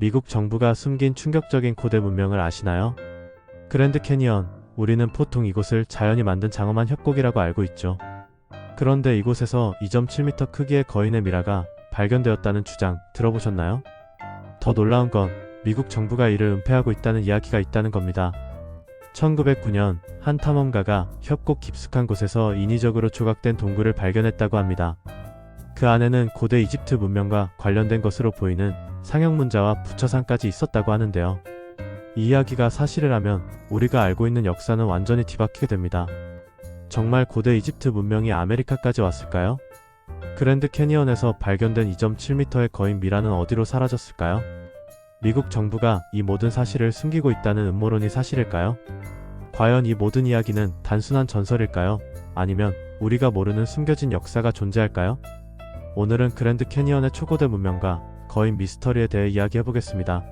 미국 정부가 숨긴 충격적인 고대 문명을 아시나요? 그랜드 캐니언, 우리는 보통 이곳을 자연이 만든 장엄한 협곡이라고 알고 있죠. 그런데 이곳에서 2.7m 크기의 거인의 미라가 발견되었다는 주장 들어보셨나요? 더 놀라운 건 미국 정부가 이를 은폐하고 있다는 이야기가 있다는 겁니다. 1909년 한 탐험가가 협곡 깊숙한 곳에서 인위적으로 조각된 동굴을 발견했다고 합니다. 그 안에는 고대 이집트 문명과 관련된 것으로 보이는 상형 문자와 부처상까지 있었다고 하는데요. 이 이야기가 사실이라면 우리가 알고 있는 역사는 완전히 뒤바뀌게 됩니다. 정말 고대 이집트 문명이 아메리카까지 왔을까요? 그랜드 캐니언에서 발견된 2.7m의 거인 미라는 어디로 사라졌을까요? 미국 정부가 이 모든 사실을 숨기고 있다는 음모론이 사실일까요? 과연 이 모든 이야기는 단순한 전설일까요? 아니면 우리가 모르는 숨겨진 역사가 존재할까요? 오늘은 그랜드 캐니언의 초고대 문명과 거인 미스터리에 대해 이야기해보겠습니다.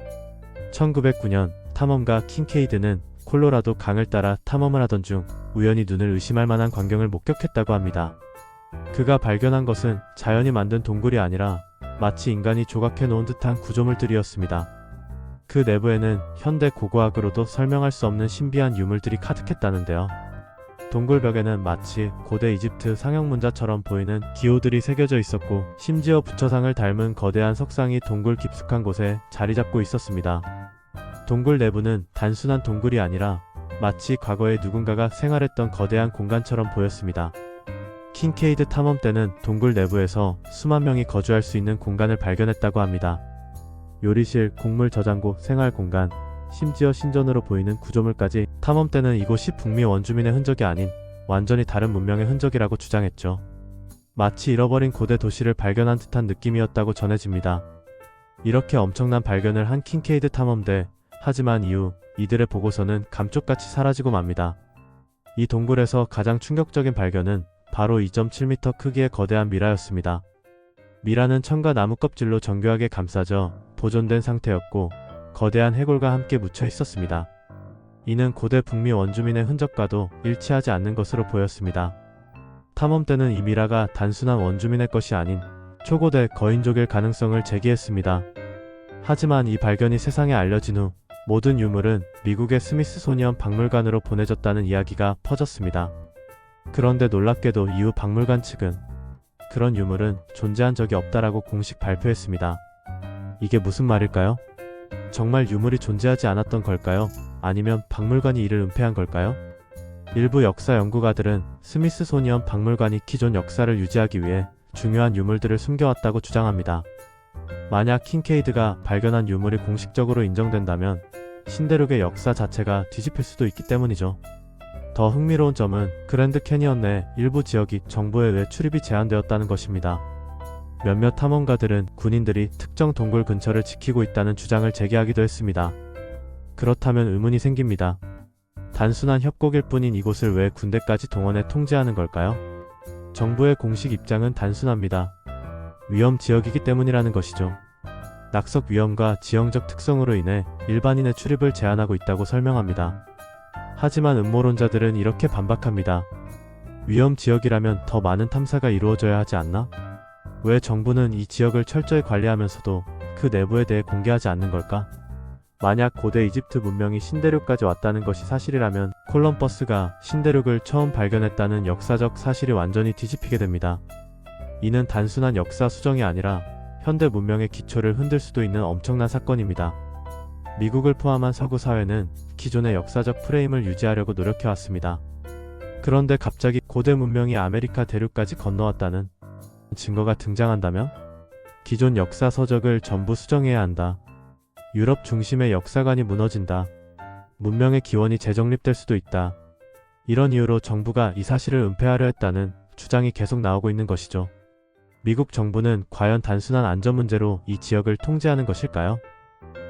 1909년 탐험가 킹케이드는 콜로라도 강을 따라 탐험을 하던 중 우연히 눈을 의심할 만한 광경을 목격했다고 합니다. 그가 발견한 것은 자연이 만든 동굴이 아니라 마치 인간이 조각해 놓은 듯한 구조물들이었습니다. 그 내부에는 현대 고고학으로도 설명할 수 없는 신비한 유물들이 가득했다는데요. 동굴 벽에는 마치 고대 이집트 상형 문자처럼 보이는 기호들이 새겨져 있었고 심지어 부처상을 닮은 거대한 석상이 동굴 깊숙한 곳에 자리 잡고 있었습니다. 동굴 내부는 단순한 동굴이 아니라 마치 과거에 누군가가 생활했던 거대한 공간처럼 보였습니다. 킹케이드 탐험 때는 동굴 내부에서 수만 명이 거주할 수 있는 공간을 발견했다고 합니다. 요리실, 곡물 저장고, 생활 공간, 심지어 신전으로 보이는 구조물까지 탐험 때는 이곳이 북미 원주민의 흔적이 아닌 완전히 다른 문명의 흔적이라고 주장했죠. 마치 잃어버린 고대 도시를 발견한 듯한 느낌이었다고 전해집니다. 이렇게 엄청난 발견을 한 킹케이드 탐험대, 하지만 이후 이들의 보고서는 감쪽같이 사라지고 맙니다. 이 동굴에서 가장 충격적인 발견은 바로 2.7m 크기의 거대한 미라였습니다. 미라는 천과 나무 껍질로 정교하게 감싸져 보존된 상태였고 거대한 해골과 함께 묻혀 있었습니다. 이는 고대 북미 원주민의 흔적과도 일치하지 않는 것으로 보였습니다. 탐험 때는 이 미라가 단순한 원주민의 것이 아닌 초고대 거인족일 가능성을 제기했습니다. 하지만 이 발견이 세상에 알려진 후 모든 유물은 미국의 스미스소니언 박물관으로 보내졌다는 이야기가 퍼졌습니다. 그런데 놀랍게도 이후 박물관 측은 그런 유물은 존재한 적이 없다라고 공식 발표했습니다. 이게 무슨 말일까요? 정말 유물이 존재하지 않았던 걸까요? 아니면 박물관이 이를 은폐한 걸까요? 일부 역사 연구가들은 스미스 소니언 박물관이 기존 역사를 유지하기 위해 중요한 유물들을 숨겨왔다고 주장합니다. 만약 킹케이드가 발견한 유물이 공식적으로 인정된다면 신대륙의 역사 자체가 뒤집힐 수도 있기 때문이죠. 더 흥미로운 점은 그랜드 캐니언 내 일부 지역이 정부에 의해 출입이 제한되었다는 것입니다. 몇몇 탐험가들은 군인들이 특정 동굴 근처를 지키고 있다는 주장을 제기하기도 했습니다. 그렇다면 의문이 생깁니다. 단순한 협곡일 뿐인 이곳을 왜 군대까지 동원해 통제하는 걸까요? 정부의 공식 입장은 단순합니다. 위험 지역이기 때문이라는 것이죠. 낙석 위험과 지형적 특성으로 인해 일반인의 출입을 제한하고 있다고 설명합니다. 하지만 음모론자들은 이렇게 반박합니다. 위험 지역이라면 더 많은 탐사가 이루어져야 하지 않나? 왜 정부는 이 지역을 철저히 관리하면서도 그 내부에 대해 공개하지 않는 걸까? 만약 고대 이집트 문명이 신대륙까지 왔다는 것이 사실이라면 콜럼버스가 신대륙을 처음 발견했다는 역사적 사실이 완전히 뒤집히게 됩니다. 이는 단순한 역사 수정이 아니라 현대 문명의 기초를 흔들 수도 있는 엄청난 사건입니다. 미국을 포함한 서구 사회는 기존의 역사적 프레임을 유지하려고 노력해왔습니다. 그런데 갑자기 고대 문명이 아메리카 대륙까지 건너왔다는 증거가 등장한다면 기존 역사 서적을 전부 수정해야 한다. 유럽 중심의 역사관이 무너진다. 문명의 기원이 재정립될 수도 있다. 이런 이유로 정부가 이 사실을 은폐하려 했다는 주장이 계속 나오고 있는 것이죠. 미국 정부는 과연 단순한 안전 문제로 이 지역을 통제하는 것일까요?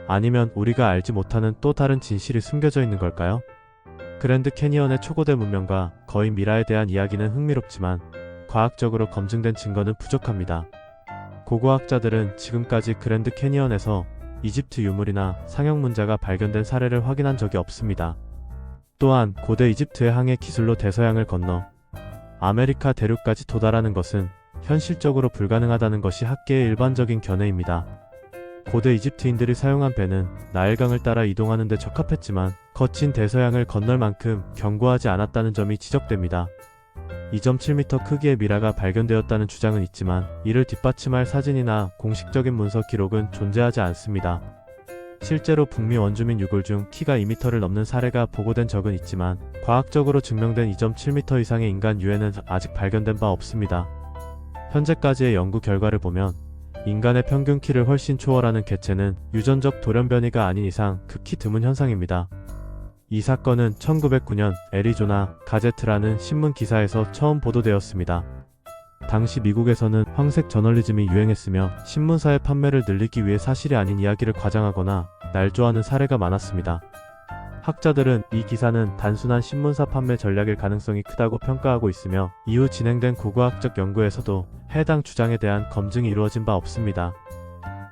아니면 우리가 알지 못하는 또 다른 진실이 숨겨져 있는 걸까요? 그랜드 캐니언의 초고대 문명과 거인 미라에 대한 이야기는 흥미롭지만 과학적으로 검증된 증거는 부족합니다. 고고학자들은 지금까지 그랜드 캐니언에서 이집트 유물이나 상형 문자가 발견된 사례를 확인한 적이 없습니다. 또한 고대 이집트의 항해 기술로 대서양을 건너 아메리카 대륙까지 도달하는 것은 현실적으로 불가능하다는 것이 학계의 일반적인 견해입니다. 고대 이집트인들이 사용한 배는 나일강을 따라 이동하는 데 적합했지만 거친 대서양을 건널 만큼 견고하지 않았다는 점이 지적됩니다. 2.7m 크기의 미라가 발견되었다는 주장은 있지만 이를 뒷받침할 사진이나 공식적인 문서 기록은 존재하지 않습니다. 실제로 북미 원주민 유골 중 키가 2m를 넘는 사례가 보고된 적은 있지만 과학적으로 증명된 2.7m 이상의 인간 유해는 아직 발견된 바 없습니다. 현재까지의 연구 결과를 보면 인간의 평균 키를 훨씬 초월하는 개체는 유전적 돌연변이가 아닌 이상 극히 드문 현상입니다. 이 사건은 1909년 애리조나 가제트라는 신문 기사에서 처음 보도되었습니다. 당시 미국에서는 황색 저널리즘이 유행했으며 신문사의 판매를 늘리기 위해 사실이 아닌 이야기를 과장하거나 날조하는 사례가 많았습니다. 학자들은 이 기사는 단순한 신문사 판매 전략일 가능성이 크다고 평가하고 있으며 이후 진행된 고고학적 연구에서도 해당 주장에 대한 검증이 이루어진 바 없습니다.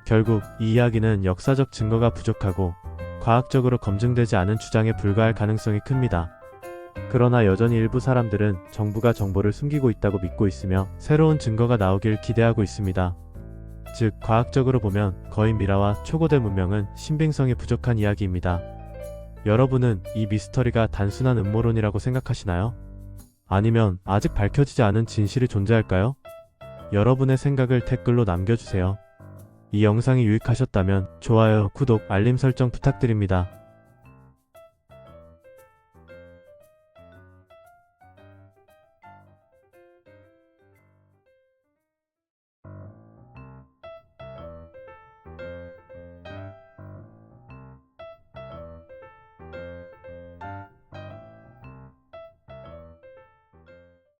결국 이 이야기는 역사적 증거가 부족하고 과학적으로 검증되지 않은 주장에 불과할 가능성이 큽니다. 그러나 여전히 일부 사람들은 정부가 정보를 숨기고 있다고 믿고 있으며 새로운 증거가 나오길 기대하고 있습니다. 즉, 과학적으로 보면 거인 미라와 초고대 문명은 신빙성이 부족한 이야기입니다. 여러분은 이 미스터리가 단순한 음모론이라고 생각하시나요? 아니면 아직 밝혀지지 않은 진실이 존재할까요? 여러분의 생각을 댓글로 남겨주세요. 이 영상이 유익하셨다면 좋아요, 구독, 알림 설정 부탁드립니다.